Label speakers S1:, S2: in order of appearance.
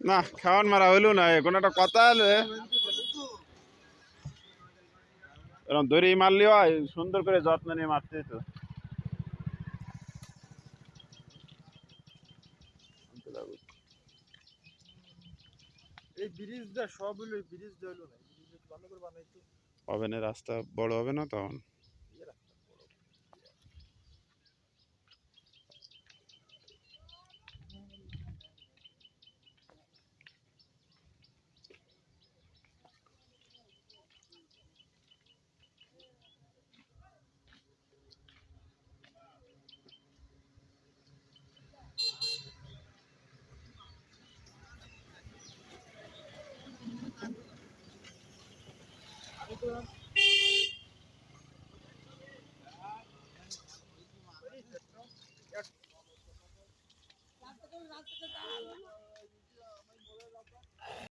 S1: না খাওয়ান মারা হইল না এখন একটা কথা হলো এরকম দড়ি মারলি হয় সুন্দর করে যত্ন নিয়ে মারতে তো। হবে না রাস্তা বড় হবে না তখন?
S2: রাস্তা